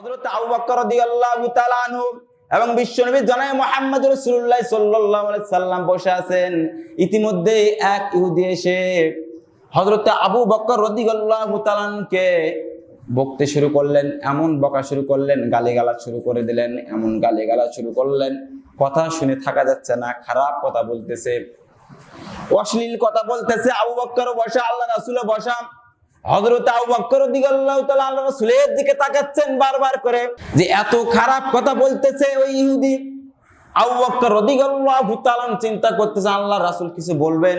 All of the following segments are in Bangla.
হযরত আবু বকর এবং বিশ্বনবী জনায় মুহাম্মদ রাসূলুল্লাহ সাল্লাল্লাহু আলাইহি সাল্লাম বসে আছেন। ইতিমধ্যে এক ইহুদি এসে হযরত আবু বকর রাদিয়াল্লাহু তাআলাকে বকতে শুরু করলেন, এমন বকা শুরু করলেন, গালিগালাজ শুরু করে দিলেন, এমন গালিগালাজ শুরু করলেন। কথা শুনে থাকা যাচ্ছে না, খারাপ কথা বলতেছে। অশ্লীল কথা বলতেছে, আবু বক্কর বসা আল্লাহ রাসুলে বসা। রাসূলের দিকে তাকাচ্ছেন বারবার করে যে এত খারাপ কথা বলতেছে ওই চিন্তা আল্লাহ রাসুল কিছু বলবেন?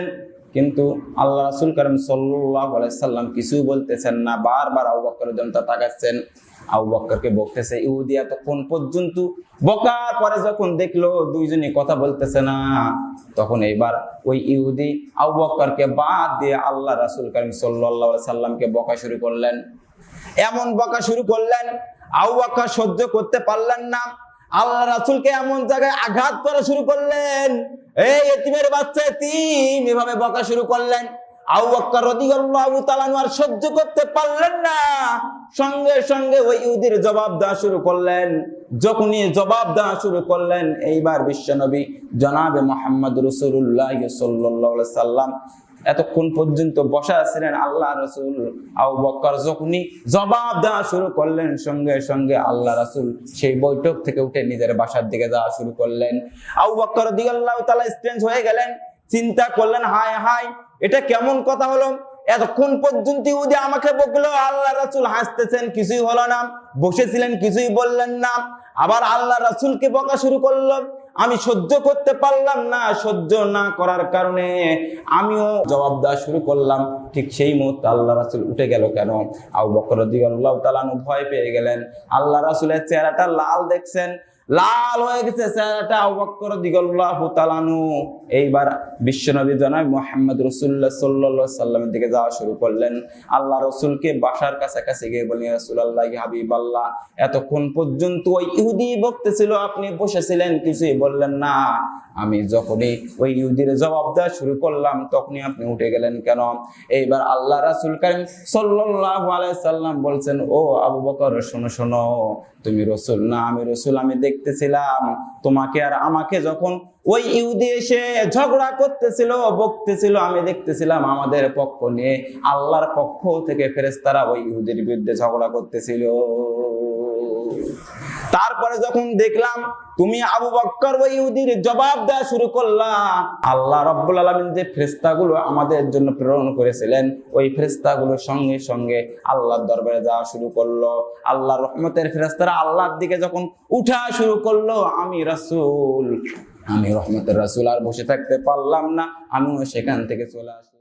কিন্তু আল্লাহ রাসুল কিছু বলতেছেন না, বারবার আবু জনতা তাকাচ্ছেন। আবু বক্করকে বকতেছে ইহুদি এতক্ষণ পর্যন্ত বকার পরে যখন দেখল দুইজনই কথা বলতেছে না, তখন এইবার ওই ইহুদি আবু বক্করকে বাদ দিয়ে আল্লাহ রাসূল করিম আলাইহি সাল্লামকে বকা শুরু করলেন। এমন বকা শুরু করলেন, আবু বক্কর সহ্য করতে পারলেন না, আল্লাহ রাসূলকে এমন জায়গায় আঘাত করা শুরু করলেন। এই এতিমের বাচ্চা এতিম, এভাবে বকা শুরু করলেন। আবু বক্কর রাদিয়াল্লাহু তাআলা সহ্য করতে পারলেন না। সঙ্গে সঙ্গে ওই ইহুদির জবাব দেওয়া শুরু করলেন। যখনই জবাব দেওয়া শুরু করলেন, এইবার বিশ্বনবী জনাবে মোহাম্মদ রসুল্লাহ সাল্লাহ সাল্লাম এতক্ষণ পর্যন্ত বসা ছিলেন আল্লাহ রসুল আবু বক্কর যখনই জবাব দেওয়া শুরু করলেন, সঙ্গে সঙ্গে আল্লাহ রসুল সেই বৈঠক থেকে উঠে নিজের বাসার দিকে যাওয়া শুরু করলেন। আবু বক্কর দিয়াল্লাহ তালা স্ট্রেঞ্জ হয়ে গেলেন। চিন্তা করলেন, হায় হায়, এটা কেমন কথা হলো? এতক্ষণ পর্যন্ত ইহুদি আমাকে বকলো আল্লাহ রাসুল হাসতেছেন, কিছুই হলো না। বসেছিলেন, কিছুই বললেন না। আবার আল্লাহ রাসুলকে বকা শুরু করল। আমি সহ্য করতে পারলাম না, সহ্য না করার কারণে আমিও জবাব দেওয়া শুরু করলাম। ঠিক সেই মুহূর্তে আল্লাহ রাসুল উঠে গেল কেন? আবু বকর আল্লাহ তালানু ভয় পেয়ে গেলেন। আল্লাহ রাসুলের চেহারাটা লাল দেখছেন লাল হয়ে গেছে চেহারাটা আবু বকর দিগল্লাহু তালানু এইবার বিশ্বনবী জনাব মোহাম্মদ রসুল্লাহ সাল্লাহ সাল্লামের দিকে যাওয়া শুরু করলেন। আল্লাহ রসুলকে বাসার কাছাকাছি গিয়ে বলেন রসুল্লাহ হাবিব আল্লাহ এতক্ষণ পর্যন্ত ওই ইহুদি বকতেছিল আপনি বসেছিলেন? কিছুই বললেন না। আমি যখনই ওই ইহুদির জবাব দেওয়া শুরু করলাম, তখনই আপনি উঠে গেলেন কেন? এইবার আল্লাহ রাসুল করিম সাল্লাহ আলাইসাল্লাম বলছেন, ও আবু বকর, শোনো শোনো, তুমি রসুল না, আমি রসুল, আমি দেখতেছিলাম, তোমাকে আর আমাকে যখন ওই ইহুদি এসে ঝগড়া করতেছিল, বকতেছিল, আমি দেখতেছিলাম আমাদের পক্ষ নিয়ে আল্লাহর পক্ষ থেকে ফেরেস্তারা ওই ইহুদির বিরুদ্ধে ঝগড়া করতেছিল। তারপরে যখন দেখলাম তুমি আবু বক্কর ওই ইহুদির জবাব দেওয়া শুরু করলা, আল্লাহ রব্বুল আলমিন যে ফেরেস্তাগুলো আমাদের জন্য প্রেরণ করেছিলেন, ওই ফেরেস্তাগুলোর সঙ্গে সঙ্গে আল্লাহর দরবারে যাওয়া শুরু করল। আল্লাহ রহমতের ফেরেস্তারা আল্লাহর দিকে যখন উঠা শুরু করল, আমি রাসূল, আমি রহমতের রাসূল আর বসে থাকতে পারলাম না, আমিও সেখান থেকে চলে আসলাম।